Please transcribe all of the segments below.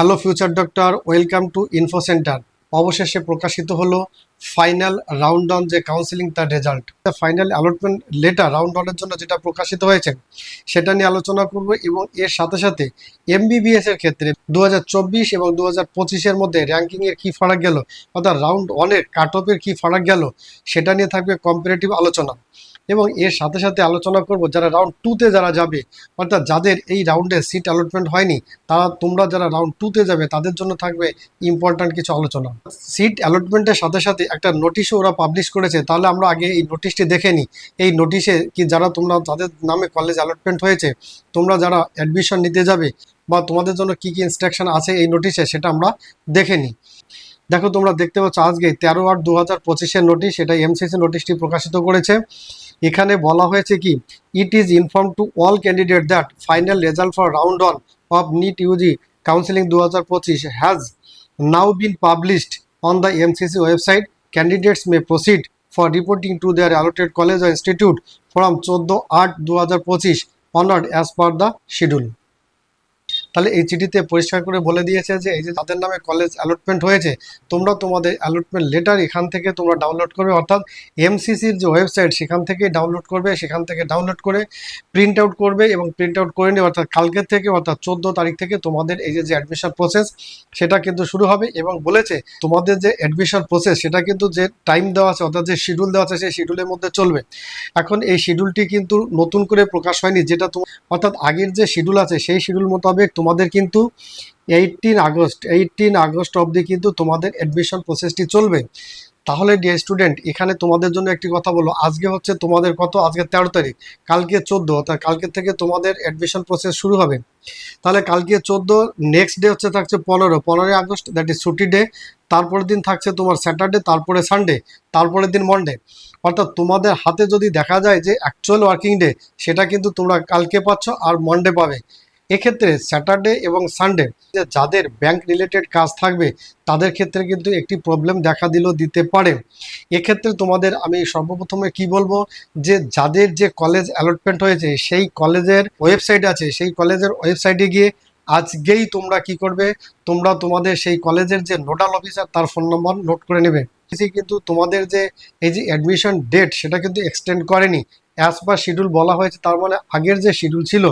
Hello future doctor, welcome to info centre. অবশেষে প্রকাশিত হলো ফাইনাল রাউন্ড অন যে কাউন্সিলিং তার result final allotment letter round অনের জন্য যেটা প্রকাশিত হয়েছে, সেটা নিয়ে আলোচনা করব এবং এর সাথে সাথে এমবিবিএস এর ক্ষেত্রে দু হাজার চব্বিশ এবং দু হাজার পঁচিশের মধ্যে র্যাঙ্কিং এর কি ফারাক গেল, অর্থাৎ রাউন্ড ওয়ানের কাট অফের কি ফারাক গেল, সেটা নিয়ে থাকবে কম্পারেটিভ আলোচনা। এবং এর সাথে সাথে আলোচনা করব যারা রাউন্ড টুতে যারা যাবে, অর্থাৎ যাদের এই রাউন্ডে সিট অ্যালটমেন্ট হয়নি, তারা, তোমরা যারা রাউন্ড টুতে যাবে, তাদের জন্য থাকবে ইম্পর্ট্যান্ট কিছু আলোচনা। সিট অ্যালটমেন্টের সাথে সাথে একটা নোটিশও ওরা পাবলিশ করেছে, তাহলে আমরা আগে এই নোটিশটি দেখে নিই। এই নোটিশে কি যারা তোমরা যাদের নামে কলেজ অ্যালটমেন্ট হয়েছে, তোমরা যারা অ্যাডমিশন নিতে যাবে বা তোমাদের জন্য কি কি ইনস্ট্রাকশন আছে এই নোটিশে সেটা আমরা দেখে নিই। দেখো তোমরা দেখতে পাচ্ছ আজকে তেরো আট দু হাজার পঁচিশের নোটিশ এটা এমসিসি নোটিশটি প্রকাশিত করেছে। এখানে বলা হয়েছে কি it is inform to all candidate that final result for round one of NEET UG counselling দু হাজার পঁচিশ has now been published on the MCC website candidates may proceed for reporting to their allotted college O institute from চোদ্দ আট দু হাজার পঁচিশ onward as per the schedule তাহলে এই চিঠিতে পরিষ্কার করে বলে দিয়েছে যে এই যে তাদের নামে কলেজ অ্যালটমেন্ট হয়েছে, তোমরা তোমাদের অ্যালটমেন্ট লেটার এখান থেকে তোমরা ডাউনলোড করবে। অর্থাৎ এমসিসির যে ওয়েবসাইট সেখান থেকে ডাউনলোড করবে, সেখান থেকে ডাউনলোড করে প্রিন্ট আউট করবে এবং প্রিন্ট আউট করে নিয়ে অর্থাৎ কালকের থেকে অর্থাৎ চোদ্দ তারিখ থেকে তোমাদের এই যে অ্যাডমিশন প্রসেস সেটা কিন্তু শুরু হবে এবং বলেছে তোমাদের যে অ্যাডমিশন প্রসেস সেটা কিন্তু যে টাইম দেওয়া আছে, অর্থাৎ যে শিডিউল দেওয়া আছে, সেই শিডিউলের মধ্যে চলবে। এখন এই শিডিউলটি কিন্তু নতুন করে প্রকাশ হয়নি, যেটা অর্থাৎ আগের যে শিডিউল আছে, সেই শিডিউল মোতাবেক তোমাদের কিন্তু এইটিন আগস্ট এইটিন আগস্ট অবধি কিন্তু তোমাদের অ্যাডমিশন প্রসেসটি চলবে। তাহলে ডিয়ার স্টুডেন্ট এখানে তোমাদের জন্য একটি কথা বলো আজকে হচ্ছে তোমাদের কত? আজকে তেরো তারিখ। কালকে চোদ্দ, অর্থাৎ কালকে থেকে তোমাদের অ্যাডমিশন প্রসেস শুরু হবে। তাহলে কালকে চোদ্দ নেক্সট ডে হচ্ছে থাকছে পনেরো। পনেরোই আগস্ট দ্যাট ইজ ছুটি ডে তারপরের দিন থাকছে তোমার স্যাটারডে তারপরে সানডে তারপরের দিন মন্ডে অর্থাৎ তোমাদের হাতে যদি দেখা যায় যে অ্যাকচুয়াল ওয়ার্কিং ডে সেটা কিন্তু তোমরা কালকে পাচ্ছ আর মন্ডে পাবে। এক্ষেত্রে স্যাটারডে এবং সানডে যাদের ব্যাংক রিলেটেড কাজ থাকবে, তাদের ক্ষেত্রে কিন্তু একটি প্রবলেম দেখা দিলেও দিতে পারে। এক্ষেত্রে তোমাদের আমি সর্বপ্রথমে কি বলব, যে যাদের যে কলেজ অ্যালটমেন্ট হয়েছে, সেই কলেজের ওয়েবসাইট আছে, সেই কলেজের ওয়েবসাইটে গিয়ে আজকেই তোমরা কি করবে, তোমরা তোমাদের সেই কলেজের যে নোডাল অফিসার তার ফোন নম্বর নোট করে নেবে। কিন্তু তোমাদের যে, এই যে অ্যাডমিশন ডেট সেটা কিন্তু এক্সটেন্ড করেনি। অ্যাজ পার শিডিউল বলা হয়েছে, তার মানে আগের যে শিডিউল ছিল,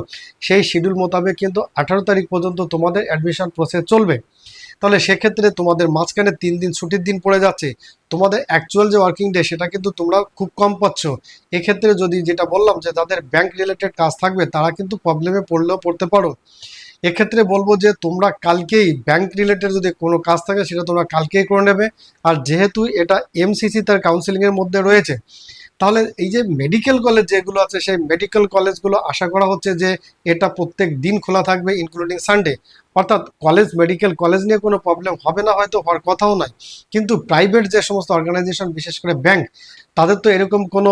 সেই শিডিউল মোতাবেক কিন্তু আঠারো তারিখ পর্যন্ত তোমাদের অ্যাডমিশন প্রসেস চলবে। তাহলে সেক্ষেত্রে তোমাদের মাঝখানে তিন দিন ছুটির দিন পড়ে যাচ্ছে, তোমাদের অ্যাকচুয়াল যে ওয়ার্কিং ডে সেটা কিন্তু তোমরা খুব কম পাচ্ছ। এক্ষেত্রে যদি যেটা বললাম যে যাদের ব্যাংক রিলেটেড কাজ থাকবে, তারা কিন্তু প্রবলেমে পড়লেও পড়তে পারো। এক্ষেত্রে বলব যে তোমরা কালকেই ব্যাংক রিলেটেড যদি কোনো কাজ থাকে, সেটা তোমরা কালকেই করে নেবে। আর যেহেতু এটা এমসিসি তার কাউন্সিলিংয়ের মধ্যে রয়েছে তাহলে এই যে মেডিকেল কলেজ যেগুলো আছে, সেই মেডিকেল কলেজগুলো আশা করা হচ্ছে যে এটা প্রত্যেক দিন খোলা থাকবে ইনক্লুডিং সানডে অর্থাৎ কলেজ মেডিকেল কলেজ নিয়ে কোনো প্রবলেম হবে না হয়তো, হওয়ার কথাও নয়। কিন্তু প্রাইভেট যে সমস্ত অর্গানাইজেশন বিশেষ করে ব্যাংক তাদের তো এরকম কোনো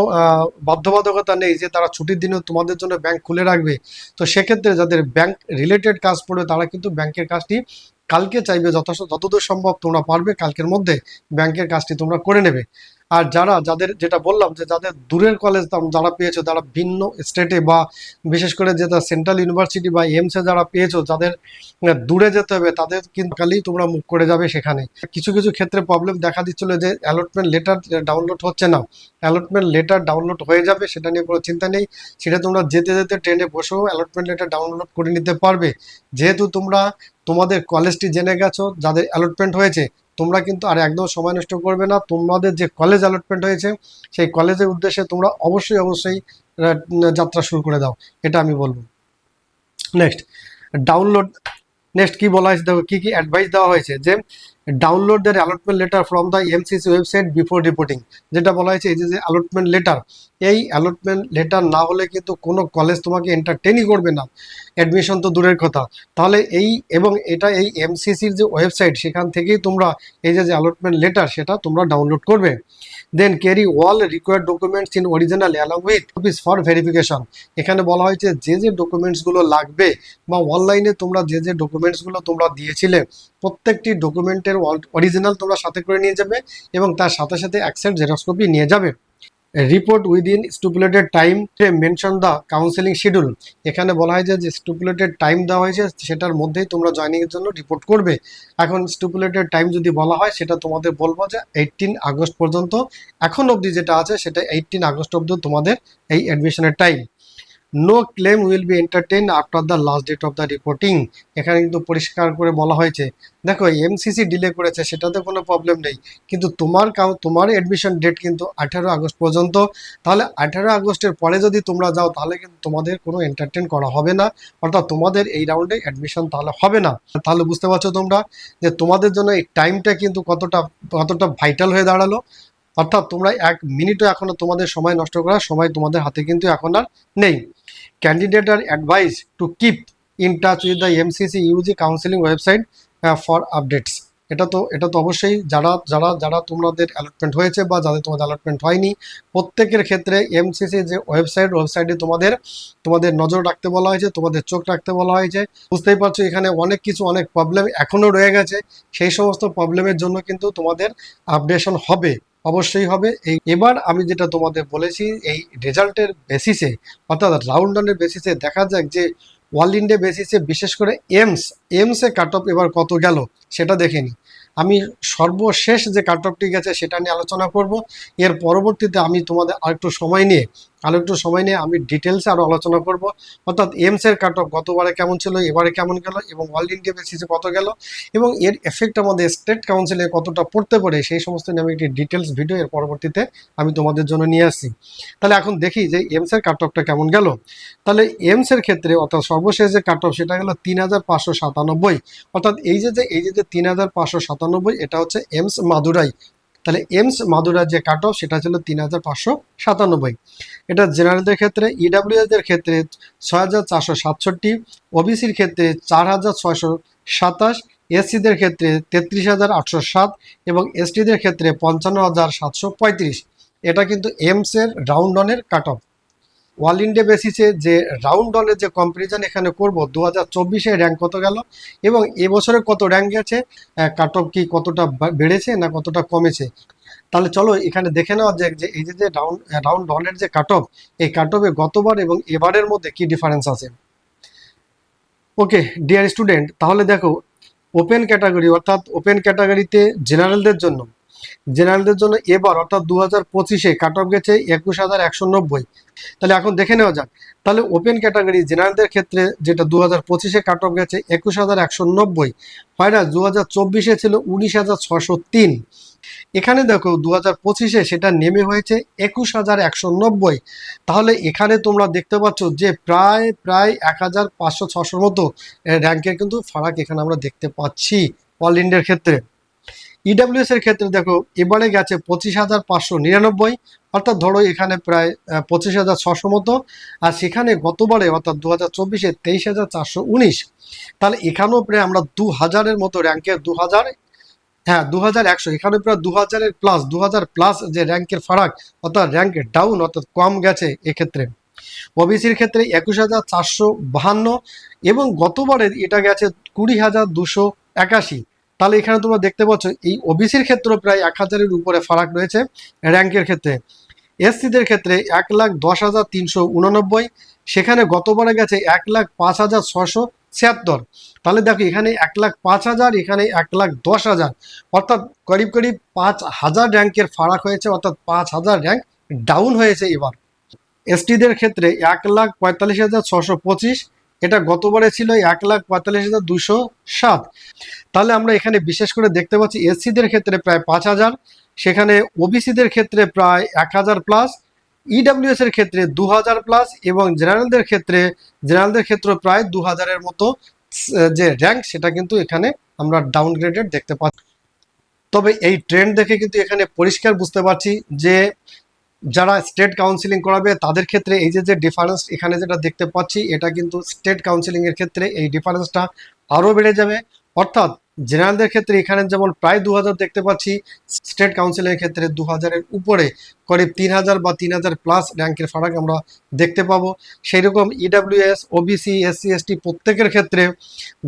বাধ্যবাধকতা নেই যে তারা ছুটির দিনেও তোমাদের জন্য ব্যাংক খুলে রাখবে। তো সেক্ষেত্রে যাদের ব্যাংক রিলেটেড কাজ পড়বে, তারা কিন্তু ব্যাংকের কাজটি কালকে চাইবে যথেষ্ট যতদূর সম্ভব তোমরা পারবে, কালকের মধ্যে ব্যাংকের কাজটি তোমরা করে নেবে। আর যারা, যাদের যেটা বললাম যে যাদের দূরের কলেজ যারা পেয়েছ যারা ভিন্ন স্টেটে বা বিশেষ করে যেটা সেন্ট্রাল ইউনিভার্সিটি বা এমসে যারা পেয়েছ যাদের দূরে যেতে হবে। তাদের কিন্তু কালেই তোমরা মুখ করে যাবে সেখানে। কিছু কিছু ক্ষেত্রে প্রবলেম দেখা দিচ্ছিল যে অ্যালটমেন্ট লেটার ডাউনলোড হচ্ছে না। অ্যালটমেন্ট লেটার ডাউনলোড হয়ে যাবে, সেটা নিয়ে কোনো চিন্তা নেই। সেটা তোমরা যেতে যেতে ট্রেনে বসেও অ্যালটমেন্ট লেটার ডাউনলোড করে নিতে পারবে। যেহেতু তোমরা তোমাদের কলেজটি জেনে গেছো, যাদের অ্যালটমেন্ট হয়েছে তোমরা কিন্তু আর একদম সময় নষ্ট করবে না। তোমাদের যে কলেজ অ্যালটমেন্ট হয়েছে, সেই কলেজের উদ্দেশ্যে তোমরা অবশ্যই অবশ্যই যাত্রা শুরু করে দাও। এটা আমি বলব। নেক্সট ডাউনলোড নেক্সট কি বলা হয়েছে? দেখো, কী কী অ্যাডভাইস দেওয়া হয়েছে? যে download the allotment letter from the MCC website before reporting যেটা বলা হয়েছে এই যে অ্যালটমেন্ট লেটার এই অ্যালটমেন্ট লেটার না হলে কিন্তু কোনো কলেজ তোমাকে এন্টারটেনই করবে না। অ্যাডমিশন তো দূরের কথা। তাহলে এই এবং এটা এই এমসিসির যে ওয়েবসাইট সেখান থেকেই তোমরা এই যে অ্যালটমেন্ট লেটার সেটা তোমরা ডাউনলোড করবে। Then carry all required documents in original along with office for verification এখানে বলা হয়েছে যে যে ডকুমেন্টসগুলো লাগবে বা অনলাইনে তোমরা যে যে ডকুমেন্টসগুলো তোমরা দিয়েছিলে প্রত্যেকটি ডকুমেন্টের অরিজিনাল তোমরা সাথে করে নিয়ে যাবে এবং তার সাথে সাথে অ্যাকসেপ্ট জেরক্স কপি নিয়ে যাবে। Report within stipulated time mention the counselling schedule এখানে বলা হয় যে স্টুপুলেটেড টাইম দেওয়া হয়েছে, সেটার মধ্যেই তোমরা জয়নিংয়ের জন্য রিপোর্ট করবে। এখন স্টুপুলেটেড টাইম যদি বলা হয়, সেটা তোমাদের বলব যে এইটিন আগস্ট পর্যন্ত। এখন অবধি যেটা আছে, সেটা এইটিন আগস্ট অবধি তোমাদের এই অ্যাডমিশনের time no claim will be entertain after the last date of the reporting এখানে কিন্তু পরিষ্কার করে বলা হয়েছে, দেখো এমসিসি ডিলে করেছে, সেটাতে কোনো প্রবলেম নেই। কিন্তু তোমার কাউ, তোমার অ্যাডমিশন ডেট কিন্তু আঠারো আগস্ট পর্যন্ত। তাহলে আঠারো আগস্টের পরে যদি তোমরা যাও, তাহলে কিন্তু তোমাদের কোনো এন্টারটেন করা হবে না। অর্থাৎ তোমাদের এই রাউন্ডে অ্যাডমিশন তাহলে হবে না। তাহলে বুঝতে পারছ তোমরা যে তোমাদের জন্য এই টাইমটা কিন্তু কতটা কতটা ভাইটাল হয়ে দাঁড়াল। অর্থাৎ তোমরা এক মিনিটও এখনও তোমাদের সময় নষ্ট করার সময় তোমাদের হাতে কিন্তু এখন আর নেই। Candidate are advice to keep in touch with the MCC UG counselling website for updates এটা তো এটা তো অবশ্যই যারা যারা যারা তোমাদের অ্যালটমেন্ট হয়েছে বা যাদের তোমাদের অ্যালটমেন্ট হয়নি, প্রত্যেকের ক্ষেত্রে এমসিসি যে ওয়েবসাইট ওয়েবসাইটে তোমাদের তোমাদের নজর রাখতে বলা হয়েছে, তোমাদের চোখ রাখতে বলা হয়েছে। বুঝতেই পারছ, এখানে অনেক কিছু, অনেক প্রবলেম এখনও রয়ে গেছে। সেই সমস্ত প্রবলেমের জন্য কিন্তু তোমাদের আপডেশন হবে। অবশ্যই হবে। এই এবার আমি যেটা তোমাদের বলেছি, এই রেজাল্টের বেসিসে অর্থাৎ রাউন্ড রানের বেসিসে দেখা যাক যে ওয়ার্ল্ড ইন্ডিয়া বেসিসে বিশেষ করে এমস এমসে কাট অফ এবার কত গেল, সেটা দেখেনি আমি সর্বশেষ যে কাট অফটি গেছে, সেটা নিয়ে আলোচনা করব। এর পরবর্তীতে আমি তোমাদের আরেকটু সময় নিয়ে আরও একটু সময় নিয়ে আমি ডিটেলসে আরও আলোচনা করব। অর্থাৎ এমসের কাট অফ গতবারে কেমন ছিল, এবারে কেমন গেল এবং ওয়ার্ল্ড ইন্ডিয়া বেসিসে কত গেল এবং এর এফেক্ট আমাদের স্টেট কাউন্সিলে কতটা পড়তে পারে সেই সমস্ত নিয়ে আমি একটি ডিটেলস ভিডিও এর পরবর্তীতে আমি তোমাদের জন্য নিয়ে আসছি। তাহলে এখন দেখি যে এমসের কাট অফটা কেমন গেল। তাহলে এমসের ক্ষেত্রে অর্থাৎ সর্বশেষ যে কাট অফ সেটা গেল তিন হাজার পাঁচশো সাতানব্বই। অর্থাৎ এই যে যে, এই যে যে তিন হাজার পাঁচশো সাতানব্বই, এটা হচ্ছে এমস মাদুরাই তাহলে এমস মাদুরার যে কাট অফ সেটা ছিল তিন হাজার পাঁচশো সাতানব্বই। এটা জেনারেলদের ক্ষেত্রে ইডাব্লিউএসদের ক্ষেত্রে ছয় হাজার চারশো সাতষট্টি ওবিসির ক্ষেত্রে চার হাজার ছয়শো সাতাশ এসসিদের ক্ষেত্রে তেত্রিশ হাজার আটশো সাত এবং এসটিদের ক্ষেত্রে পঞ্চান্ন হাজার সাতশো পঁয়ত্রিশ। এটা কিন্তু এমসের রাউন্ড অনের কাট অফ ওয়াল ইন্ডিয়া বেসিসে যে রাউন্ড অনের যে কম্পারিজন এখানে করব, দু হাজার চব্বিশে র্যাঙ্ক কত গেল? এবং এবছরে কত র্যাঙ্ক গেছে? কাট অফ কি কতটা বেড়েছে না কতটা কমেছে? তাহলে চলো এখানে দেখে নেওয়া যাক যে এই যে যে রাউন্ড রাউন্ড অনের যে কাট অফ এই কাট অফে গতবার এবং এবারের মধ্যে কি ডিফারেন্স আছে? ওকে ডিয়ার স্টুডেন্ট তাহলে দেখো ওপেন ক্যাটাগরি অর্থাৎ ওপেন ক্যাটাগরিতে জেনারেলদের জন্য জেনারেলদের জন্য এবার, অর্থাৎ দু হাজার পঁচিশে কাট অফ গেছে একুশ হাজার একশো নব্বই। তাহলে এখন দেখে নেওয়া যাক। তাহলে ওপেন ক্যাটাগরি জেনারেলদের ক্ষেত্রে যেটা দু হাজার পঁচিশে কাট অফ গেছে একুশ হাজার একশো নব্বই ফাইনাল দু হাজার চব্বিশে ছিল উনিশ হাজার ছশো তিন। এখানে দেখো দু হাজার পঁচিশে সেটা নেমে হয়েছে একুশ হাজার একশো নব্বই। তাহলে এখানে তোমরা দেখতে পাচ্ছ যে প্রায় প্রায় এক হাজার পাঁচশো ছশোর মতো র্যাঙ্কের কিন্তু ফারাক এখানে আমরা দেখতে পাচ্ছি অল ইন্ডিয়ার ক্ষেত্রে। ইডাব্লিউএস এর ক্ষেত্রে দেখো, এবারে গেছে পঁচিশ হাজার পাঁচশো নিরানব্বই, অর্থাৎ ধরো এখানে প্রায় পঁচিশ হাজার ছশো মতো, আর সেখানে গতবারে, অর্থাৎ দু হাজার চব্বিশে তেইশ হাজার চারশো উনিশ। তাহলে এখানেও প্রায় আমরা দু হাজারের মতো র্যাঙ্কের দু হাজার হ্যাঁ দু হাজার একশো, এখানে প্রায় দু হাজারের প্লাস দু হাজার প্লাস যে র্যাঙ্কের ফারাক, অর্থাৎ র্যাঙ্ক ডাউন অর্থাৎ কম গেছে এক্ষেত্রে। ওবিসির ক্ষেত্রে একুশ হাজার চারশো বাহান্ন, এবং গতবারের এটা গেছে কুড়ি হাজার দুশো একাশি। তাহলে এখানে তোমরা দেখতে পাচ্ছ, এই ওবিসির ক্ষেত্রেও প্রায় এক হাজারের উপরে ফারাক রয়েছে র্যাঙ্কের ক্ষেত্রে। এসসিদের ক্ষেত্রে এক লাখ দশ হাজার তিনশো উননব্বই, সেখানে গতবারে গেছে এক লাখ পাঁচ হাজার ছশো ছিয়াত্তর। তাহলে দেখো, এখানে এক লাখ পাঁচ হাজার, এখানে এক লাখ দশ হাজার। অর্থাৎ করিব করিব পাঁচ হাজার র্যাঙ্কের ফারাক হয়েছে, অর্থাৎ পাঁচ হাজার র্যাঙ্ক ডাউন হয়েছে এবার। এসটিদের ক্ষেত্রে এক লাখ পঁয়তাল্লিশ হাজার ছশো পঁচিশ এটা গতবারে ছিল এক লাখ পঁয়তাল্লিশ হাজার দুশো সাত। তাহলে আমরা এখানে বিশেষ করে দেখতে পাচ্ছি এসসিদের ক্ষেত্রে প্রায় পাঁচ হাজার, সেখানে ওবিসিদের ক্ষেত্রে প্রায় এক হাজার প্লাস ইডাব্লিউএস এর ক্ষেত্রে দু হাজার প্লাস এবং জেনারেলদের ক্ষেত্রে জেনারেলদের ক্ষেত্রে প্রায় দু হাজারের মতো যে র্যাঙ্ক সেটা কিন্তু এখানে আমরা ডাউনগ্রেডেড দেখতে পাচ্ছি। তবে এই ট্রেন্ড দেখে কিন্তু এখানে পরিষ্কার বুঝতে পারছি যে যারা স্টেট কাউন্সিলিং করাবে, তাদের ক্ষেত্রে এই যে যে ডিফারেন্স এখানে যেটা দেখতে পাচ্ছি, এটা কিন্তু স্টেট কাউন্সিলিং এর ক্ষেত্রে এই ডিফারেন্সটা আরও বেড়ে যাবে। অর্থাৎ জেনারেলদের ক্ষেত্রে এখানে যেমন প্রায় দু হাজার দেখতে পাচ্ছি স্টেট কাউন্সিলের ক্ষেত্রে দু হাজারের উপরে করিব তিন হাজার বা তিন হাজার প্লাস র্যাঙ্কের ফারাক আমরা দেখতে পাবো। সেই রকম ইডাব্লিউএস ওবিসি এসসি এসটি প্রত্যেকের ক্ষেত্রে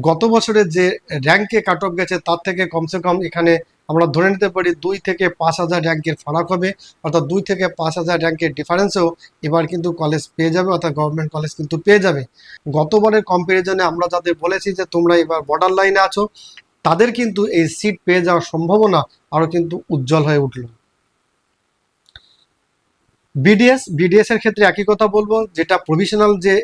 গত বছরের যে র্যাঙ্কে কাট অফ গেছে, তার থেকে কমসে কম এখানে আমরা ধরে নিতে পারি দুই থেকে পাঁচ হাজার র্যাঙ্কের ফারাক হবে, অর্থাৎ দুই থেকে পাঁচ হাজার র্যাঙ্কের ডিফারেন্সেও এবার কিন্তু কলেজ পেয়ে যাবে, অর্থাৎ গভর্নমেন্ট কলেজ কিন্তু পেয়ে যাবে। গতবারের কম্পারিজনে আমরা যাদের বলেছি যে তোমরা এবার বর্ডার লাইনে আছো, তাদের কিন্তু এই সিট পেয়ে যাওয়ার সম্ভাবনা আরও কিন্তু উজ্জ্বল হয়ে উঠল। বিডিএস বিডিএস এর ক্ষেত্রে একই কথা বলব, যেটা প্রভিশনাল যে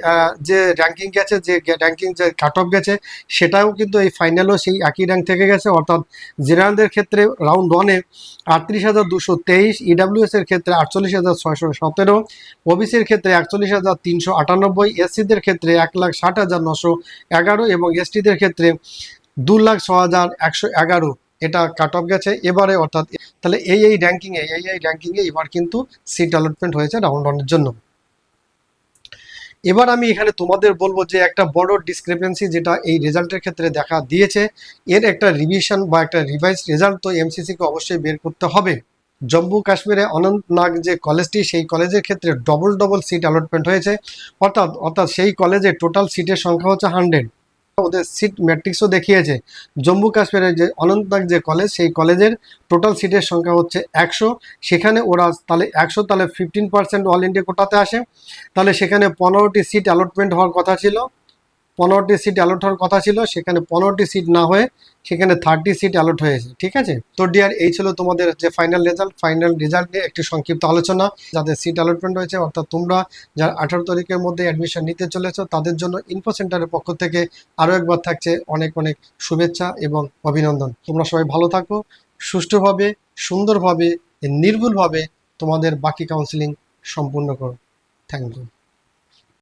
যে র্যাঙ্কিং গেছে, যে র্যাঙ্কিং যে কাট অফ গেছে, সেটাও কিন্তু এই ফাইনালও সেই একই র্যাঙ্ক থেকে গেছে। অর্থাৎ জেনারেলদের ক্ষেত্রে রাউন্ড ওয়ানে আটত্রিশ হাজার দুশো তেইশ ইডাব্লিউএস এর ক্ষেত্রে আটচল্লিশ হাজার ছয়শো সতেরো ওবিসির ক্ষেত্রে একচল্লিশ হাজার তিনশো আটানব্বই এসসিদের ক্ষেত্রে এক লাখ ষাট হাজার নশো এগারো এবং এসটিদের ক্ষেত্রে দু লাখ ছ হাজার একশো এগারো। এটা কাট অফ গেছে। এবারে অর্থাৎ তাহলে এই এই র্যাঙ্কিংয়ে এই এই র্যাঙ্কিংয়ে এবার কিন্তু সিট অ্যালটমেন্ট হয়েছে রাউন্ড ওয়ানের জন্য। এবার আমি এখানে তোমাদের বলব যে একটা বড় ডিসক্রিপেন্সি যেটা এই রেজাল্টের ক্ষেত্রে দেখা দিয়েছে, এর একটা রিভিশন বা একটা রিভাইজ রেজাল্ট তো এমসিসিকে অবশ্যই বের করতে হবে। জম্মু কাশ্মীরে অনন্তনাগ যে কলেজটি সেই কলেজের ক্ষেত্রে ডবল ডবল সিট অ্যালটমেন্ট হয়েছে। অর্থাৎ অর্থাৎ সেই কলেজে টোটাল সিটের সংখ্যা হচ্ছে হান্ড্রেড ওদের সিট ম্যাট্রিক্সও দেখিয়েছে। জম্মু কাশ্মীরের যে অনন্তনাগ যে কলেজ সেই কলেজের টোটাল সিটের সংখ্যা হচ্ছে একশো। সেখানে ওরা তাহলে একশো, তাহলে ফিফটিন পার্সেন্ট অল ইন্ডিয়া কোটাতে আসে। তাহলে সেখানে পনেরোটি সিট অ্যালটমেন্ট হওয়ার কথা ছিল। পনেরোটি সিট অ্যালট হওয়ার কথা ছিল, সেখানে পনেরোটি সিট না হয়ে সেখানে থার্টি সিট অ্যালট হয়েছে, ঠিক আছে? তো ডিয়ার এই ছিল তোমাদের যে ফাইনাল রেজাল্ট ফাইনাল রেজাল্ট নিয়ে একটি সংক্ষিপ্ত আলোচনা। যাদের সিট অ্যালটমেন্ট হয়েছে অর্থাৎ তোমরা যারা আঠারো তারিখের মধ্যে অ্যাডমিশন নিতে চলেছো, তাদের জন্য ইনফো সেন্টারের পক্ষ থেকে আরও একবার থাকছে অনেক অনেক শুভেচ্ছা এবং অভিনন্দন। তোমরা সবাই ভালো থাকো, সুষ্ঠুভাবে, সুন্দরভাবে, নির্ভুলভাবে তোমাদের বাকি কাউন্সিলিং সম্পূর্ণ করো। Thank you